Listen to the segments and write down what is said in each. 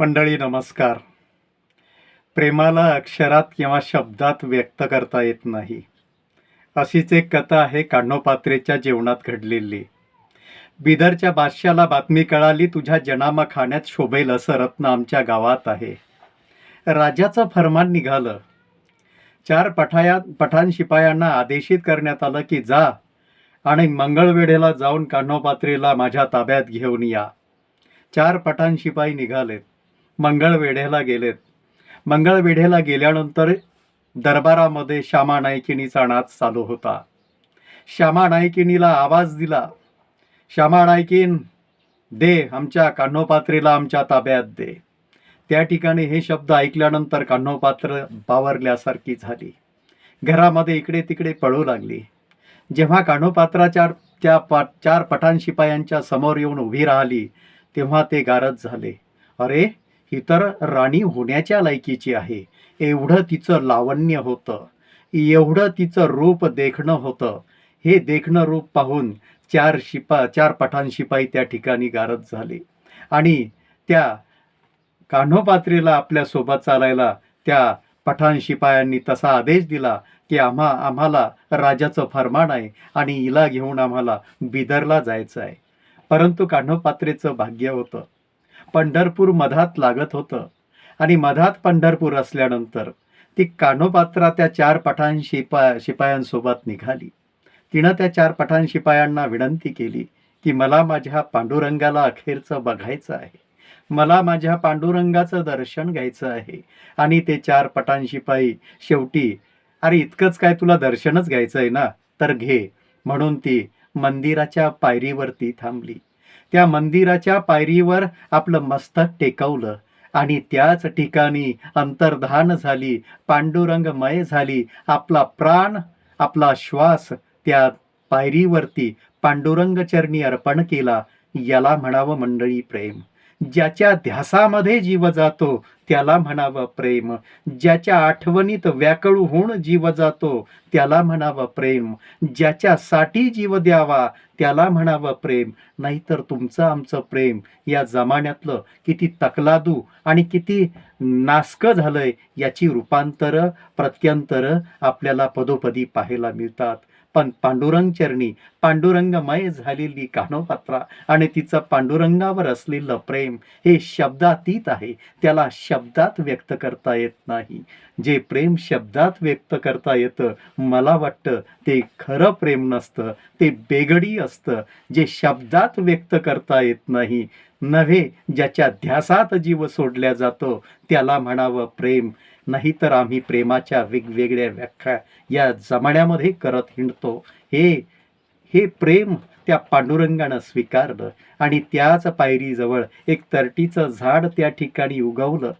मंडळी नमस्कार. प्रेमाला अक्षरात किंवा शब्दात व्यक्त करता येत नाही. अशीच एक कथा आहे कान्होपात्रेच्या जेवणात घडलेली. बिदरच्या बादशाला बातमी कळाली तुझ्या जनामा खाण्यात शोभेल असं रत्न आमच्या गावात आहे. राजाचं फरमान निघालं. चार पठाया पठाण शिपायांना आदेशित करण्यात आलं की जा आणि मंगळवेढेला जाऊन कान्होपात्रेला माझ्या ताब्यात घेऊन या. चार पठाण शिपाई निघालेत. मंगळवेढेला गेलेत. मंगळवेढेला गेल्यानंतर दरबारामध्ये श्यामा नायकिणीचा नाच चालू होता. श्यामा नायकिणीला आवाज दिला. श्यामा नायकीन दे आमच्या कान्होपात्रेला आमच्या ताब्यात दे. त्या ठिकाणी हे शब्द ऐकल्यानंतर कान्होपात्र बावरल्यासारखी झाली. घरामध्ये इकडे तिकडे पळू लागली. जेव्हा कान्होपात्राच्या त्या पा चार पठाण शिपायांच्या समोर येऊन उभी राहिली तेव्हा ते गारज झाले. अरे ही तर राणी होण्याच्या लायकीची आहे. एवढं तिचं लावण्य होतं. एवढं तिचं रूप देखणं होतं. हे देखणं रूप पाहून चार शिपा चार पठाण शिपाई त्या ठिकाणी गारज झाले. आणि त्या कान्होपात्रीला आपल्यासोबत चालायला त्या पठाण शिपायांनी तसा आदेश दिला की आम्हा आम्हाला राजाचं फरमान आहे आणि हिला घेऊन आम्हाला बिदरला जायचं आहे. परंतु कान्होपात्रेचं भाग्य होतं. पंढरपूर मधात लागत होतं. आणि मधात पंढरपूर असल्यानंतर ती कान्होपात्रा त्या चार पठाण शिपा शिपायांसोबत निघाली. तिनं त्या चार पठाण शिपायांना विनंती केली की मला माझ्या पांडुरंगाला अखेरचं बघायचं आहे. मला माझ्या पांडुरंगाचं दर्शन घ्यायचं आहे. आणि ते चार पठाण शिपाई शेवटी अरे इतकंच काय तुला दर्शनच घ्यायचं आहे ना? तर घे. म्हणून ती मंदिराच्या पायरीवरती थांबली. त्या मंदिराच्या पायरीवर आपलं मस्तक टेकवलं. आणि त्याच ठिकाणी अंतर्धान झाली पांडुरंगमय झाली. आपला प्राण आपला श्वास त्या पायरीवरती पांडुरंग चरणी अर्पण केला. याला म्हणावं मंडळी प्रेम. ज्याच्या ध्यासामध्ये जीव जातो त्याला म्हणावं प्रेम. ज्याच्या आठवणीत व्याकळू होऊन जीव जातो त्याला म्हणावं प्रेम. ज्याच्यासाठी जीव द्यावा त्याला म्हणावं प्रेम. नाहीतर तुमचं आमचं प्रेम या जमान्यातलं किती तकलादू आणि किती नासकं झालंय याची रूपांतर प्रत्यंतर आपल्याला पदोपदी पाहायला मिळतात. पण पांडुरंग चरणी पांडुरंगमय झालेली कानोपात्रा आणि तिचं पांडुरंगावर असलेलं प्रेम हे शब्दातीत आहे. त्याला शब्दात व्यक्त करता येत नाही. जे प्रेम शब्दात व्यक्त करता येतं मला वाटतं ते खरं प्रेम नसतं ते बेगडी असतं. जे शब्दात व्यक्त करता येत नाही नव्हे ज्याच्या ध्यासात जीव सोडल्या जातो त्याला म्हणावं प्रेम. नाहीतर आम्ही प्रेमाच्या वेगवेगळ्या व्याख्या या जमान्यामध्ये करत हिंडतो. हे हे प्रेम त्या पांडुरंगानं स्वीकारलं आणि त्याच पायरीजवळ एक तरटीचं झाड त्या ठिकाणी उगवलं.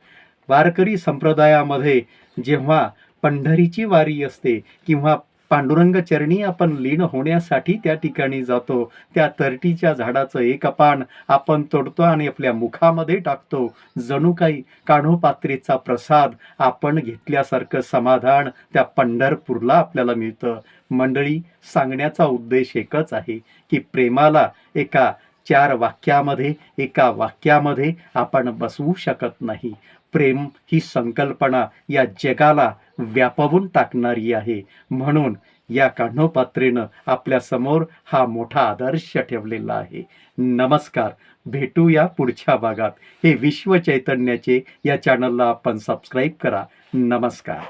वारकरी संप्रदायामध्ये जेव्हा पंढरीची वारी असते किंवा पांडुरंग चरणी आपण लीन होण्यासाठी त्या ठिकाणी जातो. त्या तरटीच्या झाडाचं एक पान आपण तोडतो आणि आपल्या मुखामध्ये टाकतो. जणू काही कान्होपात्रेचा प्रसाद आपण घेतल्यासारखं समाधान त्या पंढरपूरला आपल्याला मिळतं. मंडळी सांगण्याचा उद्देश एकच आहे की प्रेमाला एका चार वाक्यामध्ये एका वाक्यामध्ये आपण बसवू शकत नाही. प्रेम ही संकल्पना या जगाला व्यापवून टाकणारी आहे. म्हणून या कान्होपात्रेनं आपल्यासमोर हा मोठा आदर्श ठेवलेला आहे. नमस्कार. भेटूया पुढच्या भागात. हे विश्व चैतन्याचे या चॅनलला आपण सबस्क्राईब करा. नमस्कार.